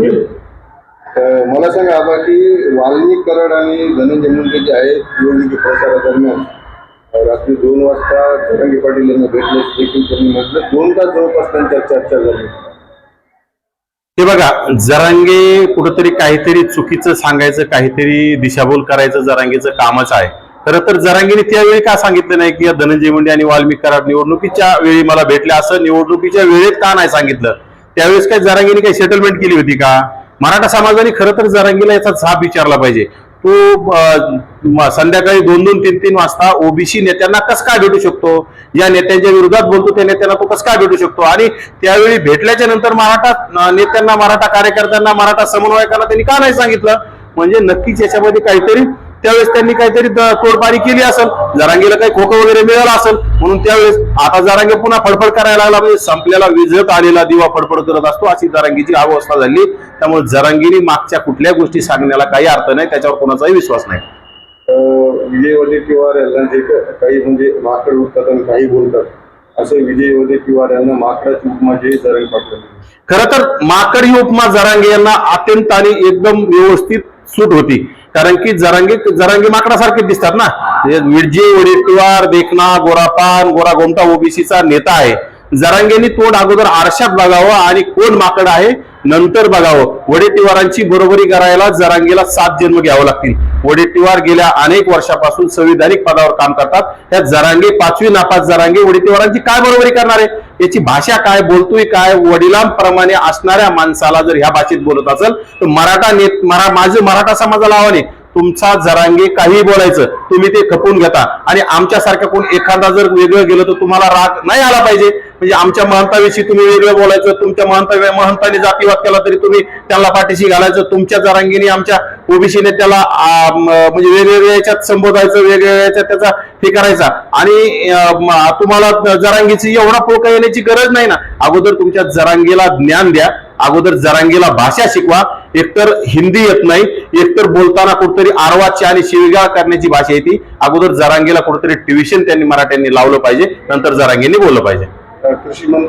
मला सांगा आबा की वाल्मिक कराड आणि धनंजय मुंडे जे आहेत निवडणुकी प्रचारादरम्यान रात्री दोन वाजता धनंजय पाटील यांना भेटले देखील त्यांनी म्हटलं दोन तास जवळपास त्यांच्या चर्चा झाली. हे बघा जरांगे कुठंतरी काहीतरी चुकीचं सांगायचं काहीतरी दिशाभूल करायचं जरांगेचं कामच आहे. खरं तर जरांगेने त्यावेळी का सांगितलं नाही की या धनंजय मुंडे आणि वाल्मिक कराड निवडणुकीच्या वेळी मला भेटले? असं निवडणुकीच्या वेळेत का नाही सांगितलं? त्यावेळेस काय जारांगीने काही सेटलमेंट केली होती का? मराठा समाजाने खरं तर जारांगीला याचा झाप विचारला पाहिजे. तो संध्याकाळी दोन दोन तीन तीन वाजता ओबीसी नेत्यांना कस काय भेटू शकतो? या नेत्यांच्या विरोधात बोलतो त्या नेत्यांना तो कस काय भेटू शकतो? आणि त्यावेळी भेटल्याच्या नंतर मराठा नेत्यांना मराठा कार्यकर्त्यांना मराठा समन्वयकांना त्यांनी का नाही सांगितलं? म्हणजे नक्कीच याच्यामध्ये काहीतरी त्यावेळेस त्यांनी काहीतरी तोडपाणी केली असेल जरांगीला काही खोकं वगैरे मिळालं असेल म्हणून त्यावेळेस आता जरांगे पुन्हा फडफड करायला लागला म्हणजे संपलेला विजत आलेला दिवा फडफड करत असतो अशी जरांगीची अवस्था झाली. त्यामुळे जरांगीने मागच्या कुठल्या गोष्टी सांगण्याला काही अर्थ नाही त्याच्यावर कोणाचाही विश्वास नाही. विजय वडेट्टीवार यांना काही म्हणजे माकड उठतात आणि काही बोलतात असं विजय वडेट्टीवार यांना माकडाची उपमा जे जरांगे पाटील खरं तर माकड ही उपमा जरांगे यांना अत्यंत आणि एकदम व्यवस्थित सूट होती. कारण की जरांगे जरांगी माकडासारखे दिसतात ना. विडजी वडेट्टीवार देखना गोरापान गोरा गोमटा ओबीसीचा नेता आहे. जरांगेनी तोंड अगोदर आरशात बघावं आणि कोण माकड आहे नंतर बघावं. वडेट्टीवारांची बरोबरी करायला जरांगेला सात जन्म घ्यावं लागतील. वडेट्टीवार गेल्या अनेक वर्षापासून संविधानिक पदावर काम करतात. त्या जरांगे पाचवी नापास जरांगे वडेट्टीवारांची काय बरोबरी करणार आहे? याची भाषा काय बोलतोय काय वडिलांप्रमाणे असणाऱ्या माणसाला जर ह्या भाषेत बोलत असेल तर मराठा नेत मरा माझं मराठा समाजाला आव्हाने तुमचा जरांगे काही बोलायचं तुम्ही ते खपून घेता. आणि आमच्यासारख्या कोण एखादा जर वेगळं गेलं तर तुम्हाला राग नाही आला पाहिजे. म्हणजे आमच्या महंताविषयी तुम्ही वेगळं बोलायचं तुमच्या महंता महंताने जातीवाद केला तरी तुम्ही त्यांना पाठीशी घालायचं तुमच्या जरांगीने आमच्या ओबीसीने त्याला म्हणजे वेगवेगळ्या याच्यात संबोधायचं वेगवेगळ्या याच्यात त्याचा हे करायचा. आणि तुम्हाला जरांगीची एवढा पोका येण्याची गरज नाही ना. अगोदर तुमच्या जरांगीला ज्ञान द्या अगोदर जरांगीला भाषा शिकवा. एकतर हिंदी येत नाही एकतर बोलताना कुठतरी आरवाची आणि शिवीगाळ करण्याची भाषा येते. अगोदर जरांगीला कुठतरी ट्युशन त्यांनी मराठ्यांनी लावलं पाहिजे नंतर जरांगीने बोललं पाहिजे. próximo